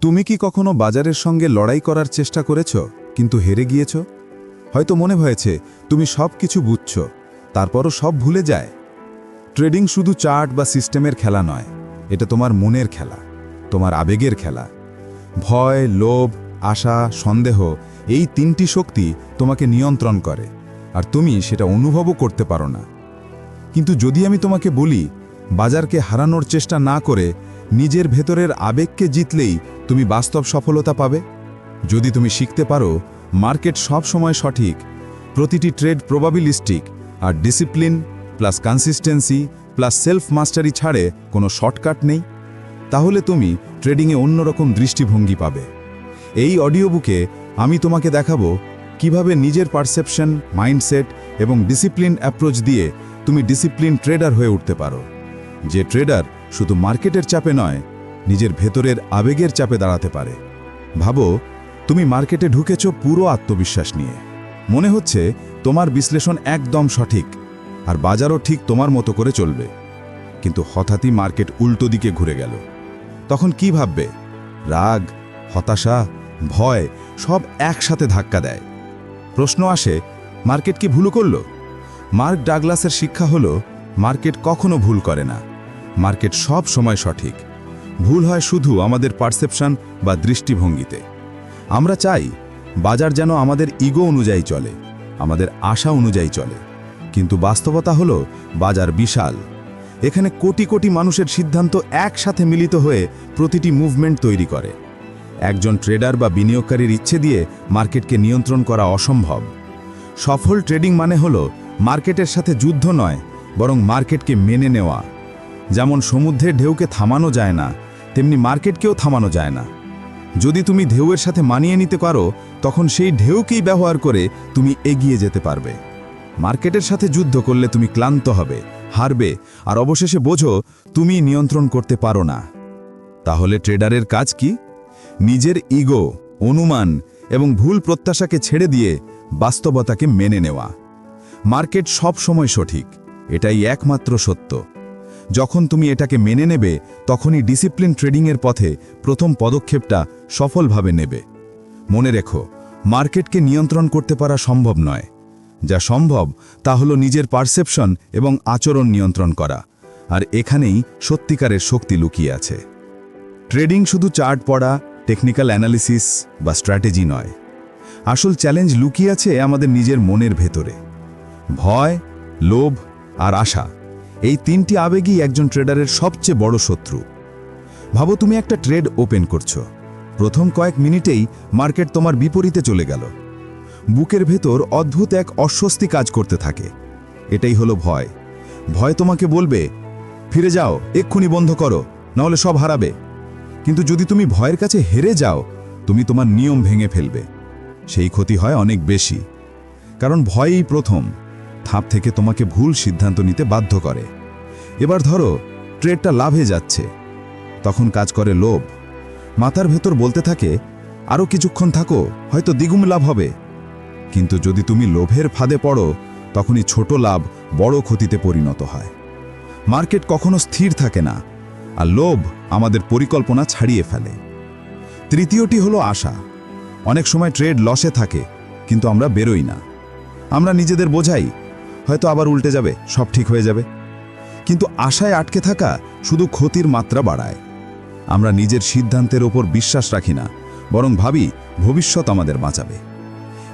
তুমি কি কখনো বাজারের সঙ্গে লড়াই করার চেষ্টা করেছ, কিন্তু হেরে গিয়েছ? হয়তো মনে হয়েছে, তুমি সব কিছু বুঝছ, তারপরও সব ভুলে যায়। ট্রেডিং শুধু চার্ট বা সিস্টেমের খেলা নয়, এটা তোমার মনের খেলা, তোমার আবেগের খেলা। ভয়, লোভ, আশা, সন্দেহ, এই তিনটি শক্তি তোমাকে নিয়ন্ত্রণ করে, আর তুমি সেটা অনুভবও করতে পারো না। কিন্তু যদি আমি তোমাকে বলি, বাজারকে হারানোর চেষ্টা না করে নিজের ভেতরের আবেগকে জিতলেই তুমি বাস্তব সফলতা পাবে। যদি তুমি শিখতে পারো, মার্কেট সব সময় সঠিক, প্রতিটি ট্রেড প্রবাবিলিস্টিক আর discipline plus consistency plus self mastery ছাড়ে কোনো শর্টকাট নেই। তাহলে তুমি ট্রেডিংয়ে অন্যরকম দৃষ্টিভঙ্গি পাবে। এই অডিও বুকে আমি তোমাকে দেখাবো কীভাবে নিজের পারসেপশন মাইন্ডসেট এবং ডিসিপ্লিন অ্যাপ্রোচ দিয়ে তুমি ডিসিপ্লিন ট্রেডার হয়ে উঠতে পারো। যে ট্রেডার শুধু মার্কেটের চাপে নয়, নিজের ভেতরের আবেগের চাপে দাঁড়াতে পারে। ভাবো, তুমি মার্কেটে ঢুকেছ পুরো আত্মবিশ্বাস নিয়ে। মনে হচ্ছে তোমার বিশ্লেষণ একদম সঠিক আর বাজারও ঠিক তোমার মতো করে চলবে। কিন্তু হঠাৎই মার্কেট উল্টো দিকে ঘুরে গেল। তখন কি ভাববে? রাগ, হতাশা, ভয়, সব একসাথে ধাক্কা দেয়। প্রশ্ন আসে, মার্কেট কি ভুল করল? মার্ক ডাগলাসের শিক্ষা হলো, মার্কেট কখনো ভুল করে না। মার্কেট সব সময় সঠিক। ভুল হয় শুধু আমাদের পারসেপশন বা দৃষ্টিভঙ্গিতে। আমরা চাই, বাজার যেন আমাদের ইগো অনুযায়ী চলে, আমাদের আশা অনুযায়ী চলে। কিন্তু বাস্তবতা হলো, বাজার বিশাল। এখানে কোটি কোটি মানুষের সিদ্ধান্ত একসাথে মিলিত হয়ে প্রতিটি মুভমেন্ট তৈরি করে। একজন ট্রেডার বা বিনিয়োগকারীর ইচ্ছে দিয়ে মার্কেটকে নিয়ন্ত্রণ করা অসম্ভব। সফল ট্রেডিং মানে হলো, মার্কেটের সাথে যুদ্ধ নয়, বরং মার্কেটকে মেনে নেওয়া। যেমন সমুদ্রের ঢেউকে থামানো যায় না, তেমনি মার্কেটকেও থামানো যায় না। যদি তুমি ঢেউয়ের সাথে মানিয়ে নিতে পারো, তখন সেই ঢেউকেই ব্যবহার করে তুমি এগিয়ে যেতে পারবে। মার্কেটের সাথে যুদ্ধ করলে তুমি ক্লান্ত হবে, হারবে, আর অবশেষে বোঝো, তুমি নিয়ন্ত্রণ করতে পারো না। তাহলে ট্রেডারের কাজ কি? নিজের ইগো, অনুমান এবং ভুল প্রত্যাশাকে ছেড়ে দিয়ে বাস্তবতাকে মেনে নেওয়া। মার্কেট সব সময় সঠিক, এটাই একমাত্র সত্য। যখন তুমি এটাকে মেনে নেবে, তখনই ডিসিপ্লিন ট্রেডিংয়ের পথে প্রথম পদক্ষেপটা সফলভাবে নেবে। মনে রেখো, মার্কেটকে নিয়ন্ত্রণ করতে পারা সম্ভব নয়। যা সম্ভব, তা হলো নিজের পারসেপশন এবং আচরণ নিয়ন্ত্রণ করা, আর এখানেই সত্যিকারের শক্তি লুকিয়ে আছে। ট্রেডিং শুধু চার্ট পড়া টেকনিক্যাল অ্যানালিসিস বা স্ট্র্যাটেজি নয়। আসল চ্যালেঞ্জ লুকিয়ে আছে আমাদের নিজের মনের ভেতরে। ভয়, লোভ আর আশা। এই তিনটি আবেগই একজন ট্রেডারের সবচেয়ে বড় শত্রু। ভাবো তুমি একটা ট্রেড ওপেন করছ। প্রথম কয়েক মিনিটেই মার্কেট তোমার বিপরীতে চলে গেল। বুকের ভেতর অদ্ভুত এক অস্বস্তি কাজ করতে থাকে। এটাই হলো ভয়। ভয় তোমাকে বলবে, ফিরে যাও, এক্ষুনি বন্ধ করো, নাহলে সব হারাবে। কিন্তু যদি তুমি ভয়ের কাছে হেরে যাও, তুমি তোমার নিয়ম ভেঙে ফেলবে। সেই ক্ষতি হয় অনেক বেশি। কারণ ভয়ই প্রথম। থাপ থেকে তোমাকে ভুল সিদ্ধান্ত নিতে বাধ্য করে। এবার ধরো, ট্রেডটা লাভে যাচ্ছে। তখন কাজ করে লোভ। মাথার ভেতর বলতে থাকে আরও কিছুক্ষণ থাকো, হয়তো দ্বিগুণ লাভ হবে। কিন্তু যদি তুমি লোভের ফাঁদে পড়ো, তখনই ছোট লাভ বড় ক্ষতিতে পরিণত হয়। মার্কেট কখনো স্থির থাকে না, আর লোভ আমাদের পরিকল্পনা ছাড়িয়ে ফেলে। তৃতীয়টি হলো আশা। অনেক সময় ট্রেড লসে থাকে, কিন্তু আমরা বেরোই না। আমরা নিজেদের বোঝাই হয়তো আবার উল্টে যাবে, সব ঠিক হয়ে যাবে। কিন্তু আশায় আটকে থাকা শুধু ক্ষতির মাত্রা বাড়ায়। আমরা নিজের সিদ্ধান্তের ওপর বিশ্বাস রাখি না, বরং ভাবি ভবিষ্যৎ আমাদের বাঁচাবে।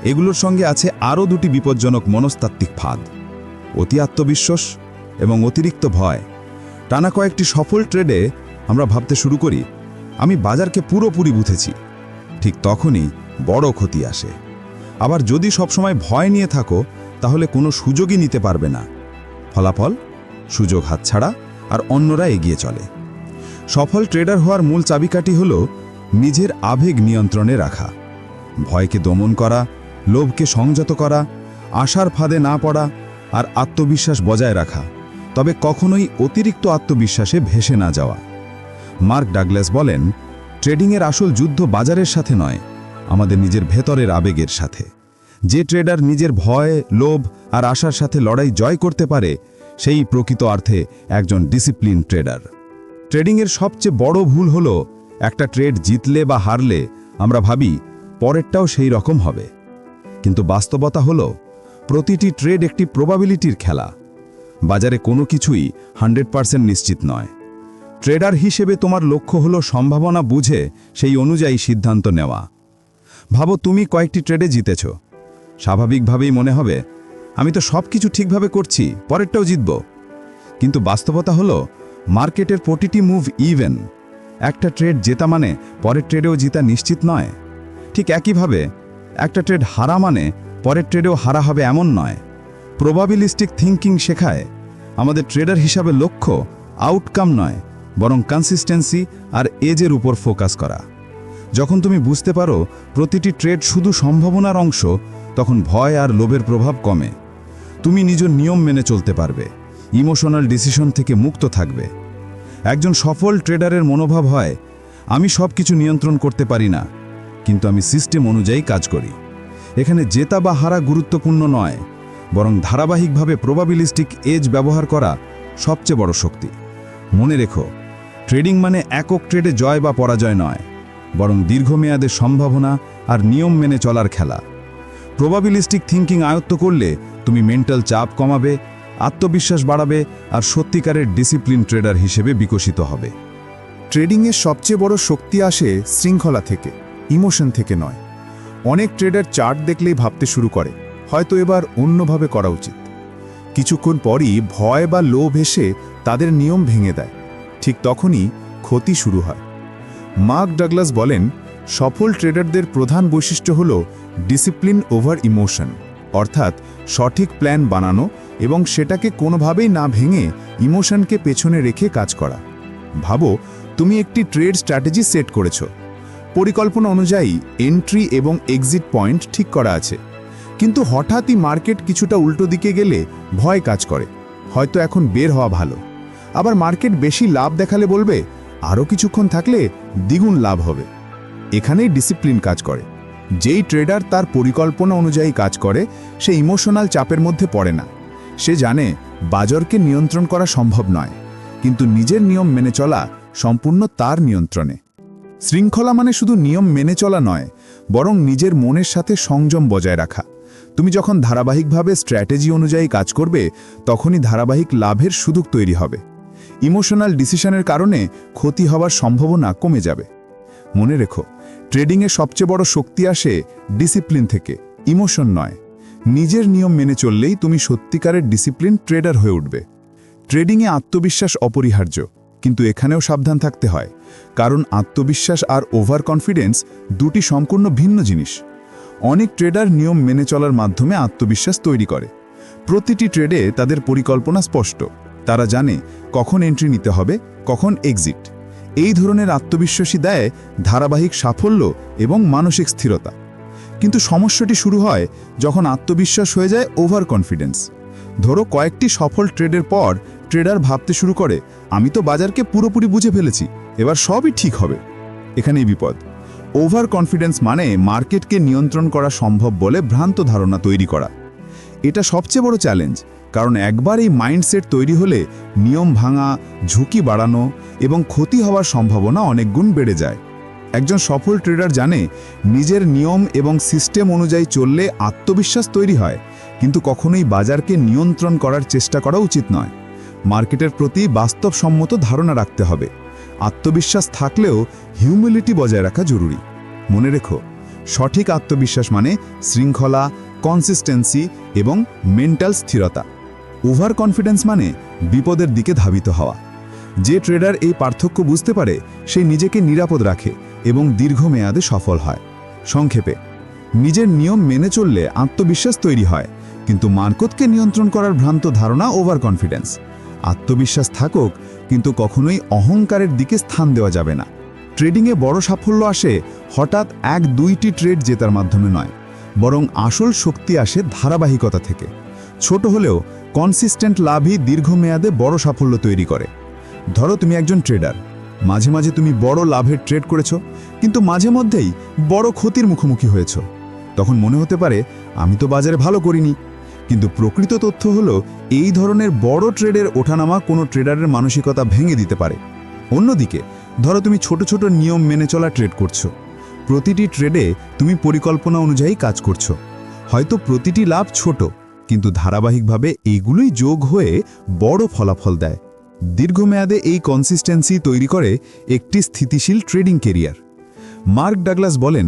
এগুলোর সঙ্গে আছে আরও দুটি বিপজ্জনক মনস্তাত্ত্বিক ফাঁদ। অতি আত্মবিশ্বাস এবং অতিরিক্ত ভয়। টানা কয়েকটি সফল ট্রেডে আমরা ভাবতে শুরু করি, আমি বাজারকে পুরোপুরি বুঝেছি। ঠিক তখনই বড় ক্ষতি আসে। আবার যদি সবসময় ভয় নিয়ে থাকো তাহলে কোনো সুযোগই নিতে পারবে না। ফলাফল, সুযোগ হাতছাড়া আর অন্যরা এগিয়ে চলে। সফল ট্রেডার হওয়ার মূল চাবিকাঠি হল নিজের আবেগ নিয়ন্ত্রণে রাখা। ভয়কে দমন করা, লোভকে সংযত করা, আশার ফাঁদে না পড়া আর আত্মবিশ্বাস বজায় রাখা। তবে কখনোই অতিরিক্ত আত্মবিশ্বাসে ভেসে না যাওয়া। মার্ক ডাগলাস বলেন, ট্রেডিংয়ের আসল যুদ্ধ বাজারের সাথে নয়, আমাদের নিজের ভেতরের আবেগের সাথে। যে ট্রেডার নিজের ভয়, লোভ আর আশার সাথে লড়াই জয় করতে পারে, সেই প্রকৃত অর্থে একজন ডিসিপ্লিন ট্রেডার ট্রেডিংয়ের সবচেয়ে বড় ভুল হল, একটা ট্রেড জিতলে বা হারলে আমরা ভাবি পরেরটাও সেই রকম হবে। কিন্তু বাস্তবতা হলো, প্রতিটি ট্রেড একটি প্রবাবিলিটির খেলা। বাজারে কোনো কিছুই হান্ড্রেড পারসেন্ট নিশ্চিত নয়। ট্রেডার হিসেবে তোমার লক্ষ্য হলো সম্ভাবনা বুঝে সেই অনুযায়ী সিদ্ধান্ত নেওয়া। ভাবো তুমি কয়েকটি ট্রেডে জিতেছ। স্বাভাবিকভাবেই মনে হবে, আমি তো সব কিছু ঠিকভাবে করছি, পরেরটাও জিতব। কিন্তু বাস্তবতা হলো, মার্কেটের প্রতিটি মুভ ইভেন একটা ট্রেড জেতা মানে পরের ট্রেডেও জিতা নিশ্চিত নয়। ঠিক একইভাবে, একটা ট্রেড হারা মানে পরের ট্রেডেও হারা হবে এমন নয়। প্রবাবিলিস্টিক থিঙ্কিং শেখায়, আমাদের ট্রেডার হিসাবে লক্ষ্য আউটকাম নয়, বরং কনসিস্টেন্সি আর এজের উপর ফোকাস করা। যখন তুমি বুঝতে পারো, প্রতিটি ট্রেড শুধু সম্ভাবনার অংশ তখন ভয় আর লোভের প্রভাব কমে। তুমি নিজের নিয়ম মেনে চলতে পারবে। ইমোশনাল ডিসিশন থেকে মুক্ত থাকবে। একজন সফল ট্রেডারের মনোভাব হয়, আমি সব কিছু নিয়ন্ত্রণ করতে পারি না, কিন্তু আমি সিস্টেম অনুযায়ী কাজ করি। এখানে জেতা বা হারা গুরুত্বপূর্ণ নয়, বরং ধারাবাহিকভাবে প্রবাবিলিস্টিক এজ ব্যবহার করা সবচেয়ে বড় শক্তি। মনে রেখো ট্রেডিং মানে একক ট্রেডে জয় বা পরাজয় নয়, বরং দীর্ঘমেয়াদে সম্ভাবনা আর নিয়ম মেনে চলার খেলা। প্রবাবিলিস্টিক থিঙ্কিং আয়ত্ত করলে তুমি মেন্টাল চাপ কমাবে, আত্মবিশ্বাস বাড়াবে আর সত্যিকারের ডিসিপ্লিন ট্রেডার হিসেবে বিকশিত হবে। ট্রেডিংয়ের সবচেয়ে বড় শক্তি আসে শৃঙ্খলা থেকে, ইমোশন থেকে নয়। অনেক ট্রেডার চার্ট দেখলেই ভাবতে শুরু করে, হয়তো এবার অন্যভাবে করা উচিত। কিছুক্ষণ পরই ভয় বা লোভ এসে তাদের নিয়ম ভেঙে দেয়। ঠিক তখনই ক্ষতি শুরু হয়। মার্ক ডাগলাস বলেন সফল ট্রেডারদের প্রধান বৈশিষ্ট্য হল ডিসিপ্লিন ওভার ইমোশন, অর্থাৎ সঠিক প্ল্যান বানানো এবং সেটাকে কোনোভাবেই না ভেঙে ইমোশনকে পেছনে রেখে কাজ করা। ভাবো, তুমি একটি ট্রেড স্ট্র্যাটেজি সেট করেছ। পরিকল্পনা অনুযায়ী এন্ট্রি এবং এক্সিট পয়েন্ট ঠিক করা আছে। কিন্তু হঠাৎই মার্কেট কিছুটা উল্টো দিকে গেলে ভয় কাজ করে। হয়তো এখন বের হওয়া ভালো। আবার মার্কেট বেশি লাভ দেখালে বলবে আরও কিছুক্ষণ থাকলে দ্বিগুণ লাভ হবে। এখানেই ডিসিপ্লিন কাজ করে। যেই ট্রেডার তার পরিকল্পনা অনুযায়ী কাজ করে, সে ইমোশনাল চাপের মধ্যে পড়ে না। সে জানে বাজারকে নিয়ন্ত্রণ করা সম্ভব নয়, কিন্তু নিজের নিয়ম মেনে চলা সম্পূর্ণ তার নিয়ন্ত্রণে। শৃঙ্খলা মানে শুধু নিয়ম মেনে চলা নয়, বরং নিজের মনের সাথে সংযম বজায় রাখা। তুমি যখন ধারাবাহিকভাবে স্ট্র্যাটেজি অনুযায়ী কাজ করবে, তখনই ধারাবাহিক লাভের সুযোগ তৈরি হবে। ইমোশনাল ডিসিশনের কারণে ক্ষতি হওয়ার সম্ভাবনা কমে যাবে। মনে রেখো ট্রেডিংয়ে সবচেয়ে বড় শক্তি আসে ডিসিপ্লিন থেকে, ইমোশন নয়। নিজের নিয়ম মেনে চললেই তুমি সত্যিকারের ডিসিপ্লিন ট্রেডার হয়ে উঠবে। ট্রেডিংয়ে আত্মবিশ্বাস অপরিহার্য, কিন্তু এখানেও সাবধান থাকতে হয়, কারণ আত্মবিশ্বাস আর ওভার কনফিডেন্স দুটি সম্পূর্ণ ভিন্ন জিনিস। অনেক ট্রেডার নিয়ম মেনে চলার মাধ্যমে আত্মবিশ্বাস তৈরি করে। প্রতিটি ট্রেডে তাদের পরিকল্পনা স্পষ্ট। তারা জানে কখন এন্ট্রি নিতে হবে, কখন এক্সিট এই ধরনের আত্মবিশ্বাসী দেয় ধারাবাহিক সাফল্য এবং মানসিক স্থিরতা। কিন্তু সমস্যাটি শুরু হয় যখন আত্মবিশ্বাস হয়ে যায় ওভার কনফিডেন্স ধরো কয়েকটি সফল ট্রেডের পর ট্রেডার ভাবতে শুরু করে, আমি তো বাজারকে পুরোপুরি বুঝে ফেলেছি, এবার সবই ঠিক হবে। এখানেই বিপদ। ওভার কনফিডেন্স মানে মার্কেটকে নিয়ন্ত্রণ করা সম্ভব বলে ভ্রান্ত ধারণা তৈরি করা। এটা সবচেয়ে বড় চ্যালেঞ্জ কারণ একবার এই মাইন্ডসেট তৈরি হলে নিয়ম ভাঙা, ঝুঁকি বাড়ানো এবং ক্ষতি হওয়ার সম্ভাবনা অনেক গুণ বেড়ে যায়। একজন সফল ট্রেডার জানে নিজের নিয়ম এবং সিস্টেম অনুযায়ী চললে আত্মবিশ্বাস তৈরি হয়, কিন্তু কখনোই বাজারকে নিয়ন্ত্রণ করার চেষ্টা করা উচিত নয়। মার্কেটের প্রতি বাস্তবসম্মত ধারণা রাখতে হবে। আত্মবিশ্বাস থাকলেও হিউমিলিটি বজায় রাখা জরুরি। মনে রেখো, সঠিক আত্মবিশ্বাস মানে শৃঙ্খলা কনসিস্টেন্সি এবং মেন্টাল স্থিরতা। ওভার কনফিডেন্স মানে বিপদের দিকে ধাবিত হওয়া। যে ট্রেডার এই পার্থক্য বুঝতে পারে, সে নিজেকে নিরাপদ রাখে এবং দীর্ঘমেয়াদে সফল হয়। সংক্ষেপে, নিজের নিয়ম মেনে চললে আত্মবিশ্বাস তৈরি হয়, কিন্তু মার্কতকে নিয়ন্ত্রণ করার ভ্রান্ত ধারণা ওভার কনফিডেন্স। আত্মবিশ্বাস থাকুক, কিন্তু কখনোই অহংকারের দিকে স্থান দেওয়া যাবে না। ট্রেডিংয়ে বড় সাফল্য আসে হঠাৎ এক দুইটি ট্রেড জেতার মাধ্যমে নয়, বরং আসল শক্তি আসে ধারাবাহিকতা থেকে। ছোট হলেও কনসিস্টেন্ট লাভই দীর্ঘমেয়াদে বড় সাফল্য তৈরি করে। ধরো তুমি একজন ট্রেডার মাঝে মাঝে তুমি বড় লাভের ট্রেড করেছ, কিন্তু মাঝে মধ্যেই বড় ক্ষতির মুখোমুখি হয়েছ। তখন মনে হতে পারে, আমি তো বাজারে ভালো করিনি। কিন্তু প্রকৃত তথ্য হলো, এই ধরনের বড় ট্রেডের ওঠানামা কোনো ট্রেডারের মানসিকতা ভেঙে দিতে পারে। অন্যদিকে, ধরো তুমি ছোট ছোট নিয়ম মেনে চলা ট্রেড করছ। প্রতিটি ট্রেডে তুমি পরিকল্পনা অনুযায়ী কাজ করছ। হয়তো প্রতিটি লাভ ছোট কিন্তু ধারাবাহিকভাবে এইগুলোই যোগ হয়ে বড় ফলাফল দেয়। দীর্ঘমেয়াদে এই কনসিস্টেন্সি তৈরি করে একটি স্থিতিশীল ট্রেডিং কেরিয়ার মার্ক ডাগলাস বলেন,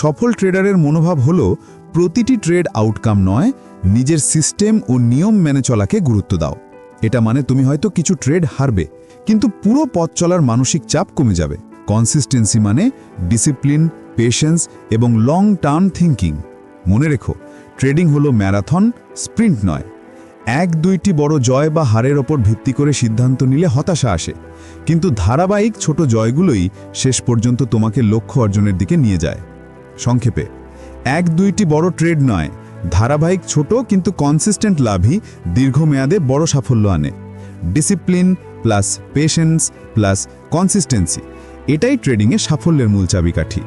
সফল ট্রেডারের মনোভাব হল প্রতিটি ট্রেড আউটকাম নয়, নিজের সিস্টেম ও নিয়ম মেনে চলাকে গুরুত্ব দাও। এটা মানে তুমি হয়তো কিছু ট্রেড হারবে, কিন্তু পুরো পথ চলার মানসিক চাপ কমে যাবে। কনসিস্টেন্সি মানে ডিসিপ্লিন পেশেন্স এবং লং টার্ম থিঙ্কিং মনে রেখো ট্রেডিং হলো ম্যারাথন, স্প্রিন্ট নয়। এক, দুইটি বড় জয় বা হারের ওপর ভিত্তি করে সিদ্ধান্ত নিলে হতাশা আসে। কিন্তু ধারাবাহিক ছোট জয়গুলোই শেষ পর্যন্ত তোমাকে লক্ষ্য অর্জনের দিকে নিয়ে যায়। সংক্ষেপে, এক, দুইটি বড় ট্রেড নয়। ধারাবাহিক ছোট কিন্তু কনসিস্টেন্ট লাভই দীর্ঘমেয়াদে বড় সাফল্য আনে। Discipline plus patience plus consistency এটাই ট্রেডিংয়ে সাফল্যের মূল চাবিকাঠি।